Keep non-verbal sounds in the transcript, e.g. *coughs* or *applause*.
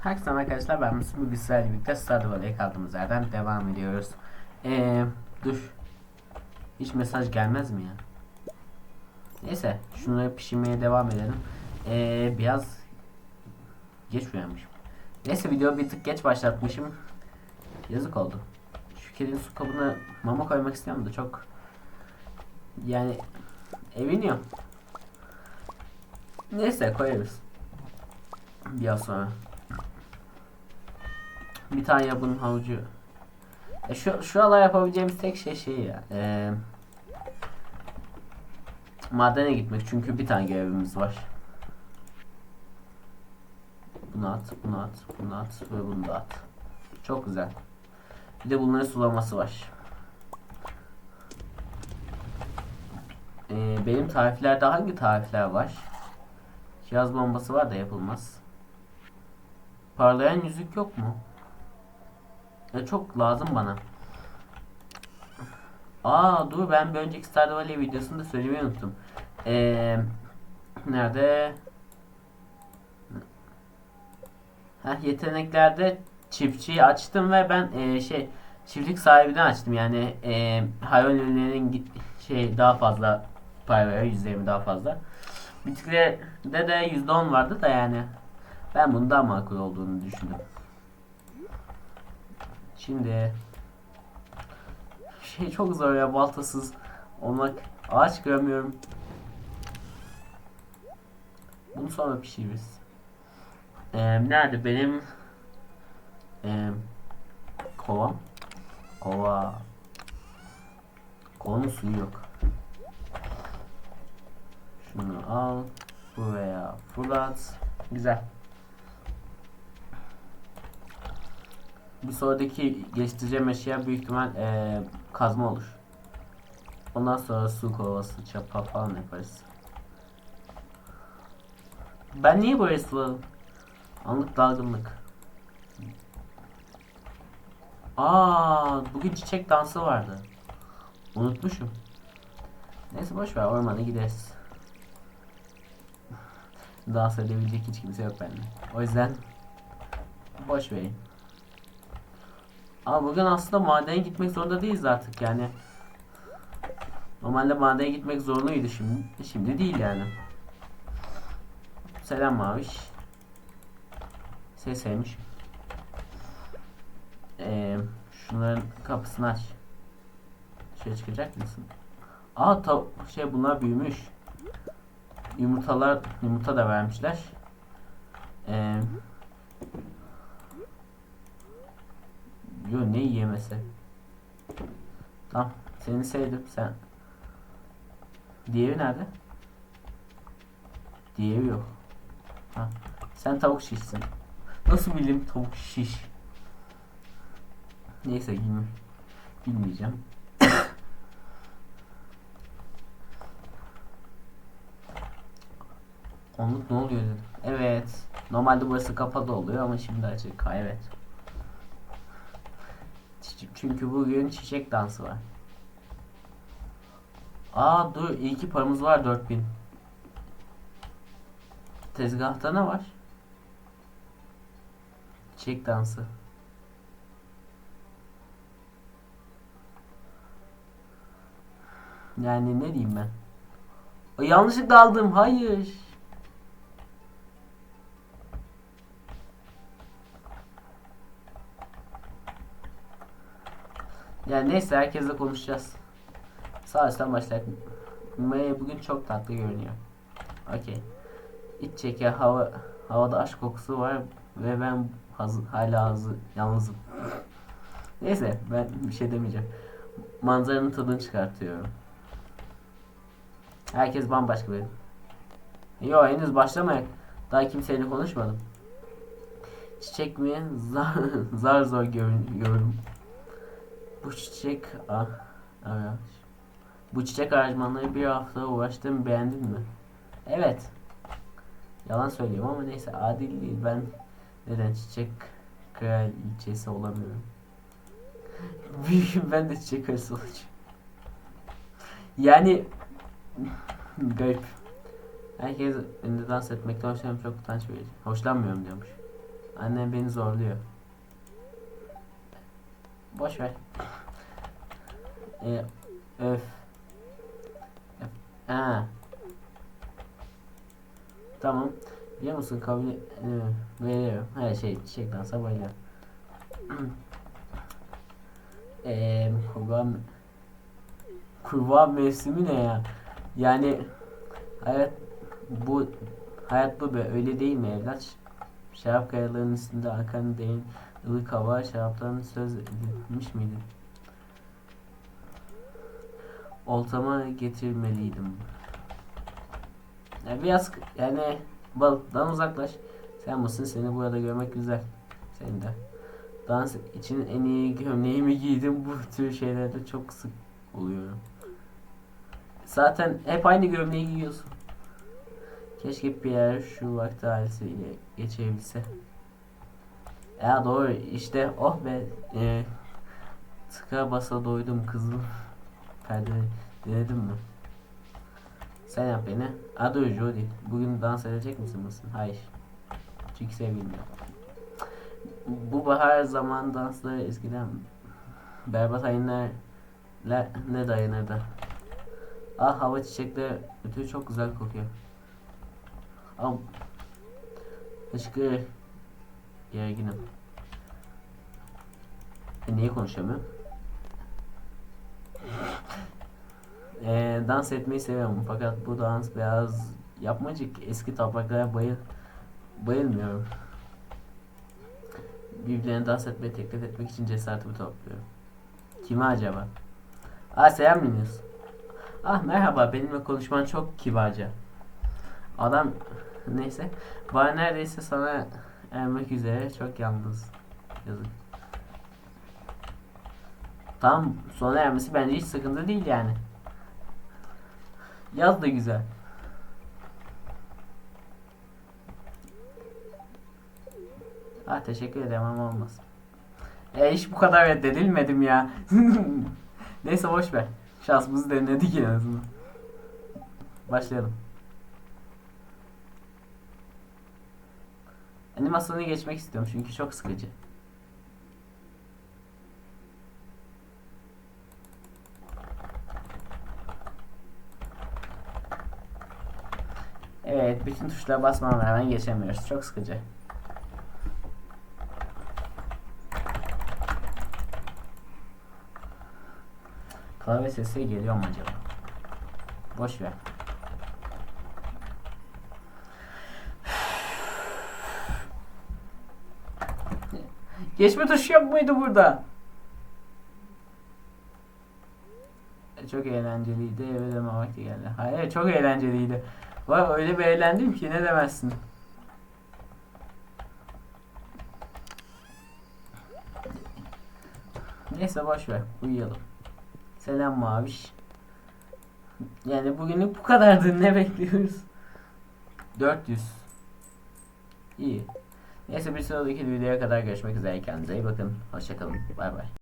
Herkese arkadaşlar ben Müslüm bugün sizlerle birlikte Stardew Valley'e kaldığımız yerden devam ediyoruz. Eee dur. Hiç mesaj gelmez mi ya? Neyse şunları pişirmeye devam edelim. Eee biraz geç uyanmışım. Neyse video bir tık geç başlatmışım. Yazık oldu. Şu kedinin su kabına mama koymak istiyorum da çok yani eviniyor. Neyse koyarız. Biraz sonra. Bir tane yapın havucu. E şu şuralar yapabileceğimiz tek şey şey ya. E, madene gitmek çünkü bir tane görevimiz var. Bunu at, bunu at, bunu at ve bunu da at. Çok güzel. Bir de bunların sulaması var. E, benim tariflerde hangi tarifler var? Yaz bombası var da yapılmaz. Parlayan yüzük yok mu? Ya çok lazım bana. Aa dur ben bir önceki Stardew Valley videosunda söylemeyi unuttum. Ee, nerede? Heh, yeteneklerde çiftçiyi açtım ve ben e, şey çiftlik sahibini açtım. Yani e, hayvan ürünlerinin şey daha fazla pay veriyor. %20 daha fazla. Bitkilerde de %10 vardı da yani ben bunun daha makul olduğunu düşündüm. Şimdi *laughs* şey çok zor ya baltasız olmak. Ağaç görmüyorum. Bunu sonra pişiririz. Ee, nerede benim ee, kovam? Kova. Kovanın suyu yok. Şunu al. Buraya fırlat. Güzel. Bir sonraki geliştireceğim eşya büyük ihtimal eee, kazma olur. Ondan sonra su kovası, çapa falan yaparız. Ben niye böyle suladım? Anlık dalgınlık. Aa, bugün çiçek dansı vardı. Unutmuşum. Neyse boş ver ormana gideriz. Dans edebilecek hiç kimse yok bende. O yüzden boş verin. Ama bugün aslında madene gitmek zorunda değiliz artık yani. Normalde madene gitmek zorunluydu şimdi. Şimdi değil yani. Selam Maviş. Seni. Ee, şunların kapısını aç. Şöyle çıkacak mısın? Aa ta şey bunlar büyümüş. Yumurtalar yumurta da vermişler. Ee, Yo ne yemesi? Tamam seni sevdim sen. Diğeri nerede? Diğeri yok. Ha. Sen tavuk şişsin. Nasıl bileyim tavuk şiş? Neyse bilmiyorum. Bilmeyeceğim. *coughs* Onluk ne oluyor dedim. Evet. Normalde burası kapalı oluyor ama şimdi açık. Ha, evet. Çünkü bugün çiçek dansı var. Aa dur iyi ki paramız var 4000. Tezgahta ne var? Çiçek dansı. Yani ne diyeyim ben? Yanlışlıkla aldım. Hayır. Yani neyse herkesle konuşacağız. Sağ üstten başlayalım. Maya bugün çok tatlı görünüyor. Okey. İç çeke hava havada aşk kokusu var ve ben hazır, hala hazır, yalnızım. Neyse ben bir şey demeyeceğim. Manzaranın tadını çıkartıyorum. Herkes bambaşka benim. Yo henüz başlamayak. Daha kimseyle konuşmadım. Çiçek mi? Zar *laughs* zar zor görüyorum. Bu çiçek ah, evet. Bu çiçek aranjmanları bir hafta uğraştım beğendin mi? Evet. Yalan söylüyorum ama neyse adil değil. Ben neden çiçek kraliçesi olamıyorum? *laughs* ben de çiçek arası. Yani garip. Herkes önünde dans etmekten hoşlanıyorum çok utanç verici. Hoşlanmıyorum diyormuş. Annem beni zorluyor. Boş ver. Ee, öf. Ha. Tamam. Biliyor musun kabul e, veriyorum. Her şey çiçek dansa bayılıyorum. Eee kurban kurban mevsimi ne ya? Yani hayat bu hayat bu be öyle değil mi evlat? Şarap kayalarının üstünde akan derin ılık hava şaraptan söz edilmiş miydi? Oltama getirmeliydim. Yani biraz yani balıktan uzaklaş. Sen mısın seni burada görmek güzel. Senin de. Dans için en iyi gömleğimi giydim. Bu tür şeylerde çok sık oluyorum. Zaten hep aynı gömleği giyiyorsun. Keşke Pierre şu vakti ailesiyle geçirebilse. Ya doğru işte oh be e, tıka basa doydum kızım. Perde denedin mi? Sen yap beni. Adı Jody. Bugün dans edecek misin mısın? Hayır. Çünkü sevgilim. Bu bahar zaman dansları eskiden berbat ayinler ne dayanırdı. Ah hava çiçekleri ötürü çok güzel kokuyor. Am Hışkır Gerginim e, Niye konuşamıyorum? Ee, dans etmeyi seviyorum fakat bu dans biraz yapmacık eski topraklara bayıl bayılmıyorum. Birbirlerine dans etmeyi teklif etmek için cesaretimi topluyorum. Kime acaba? Aa selam Yunus. Ah merhaba benimle konuşman çok kibarca. Adam neyse. Bana neredeyse sana ermek üzere çok yalnız. Yazık. Tam sona ermesi bence hiç sıkıntı değil yani. Yaz da güzel. Ah teşekkür ederim ama olmaz. E hiç bu kadar reddedilmedim ya. *laughs* Neyse boş ver. Şansımızı denedik en azından. Başlayalım. Animasyonu geçmek istiyorum çünkü çok sıkıcı. Evet, bütün tuşlara basmama rağmen geçemiyoruz. Çok sıkıcı. Klavye sesi geliyor mu acaba? Boş ver. Geçme tuşu yok muydu burada? E, Çok eğlenceliydi. Eve dönme vakti geldi. Hayır çok eğlenceliydi. Vay öyle bir eğlendim ki ne demezsin. Neyse boş ver. Uyuyalım. Selam Maviş. Yani bugünlük bu kadardı. Ne bekliyoruz? 400. İyi. Neyse bir sonraki videoya kadar görüşmek üzere. Kendinize iyi bakın. Hoşçakalın. Bay bay.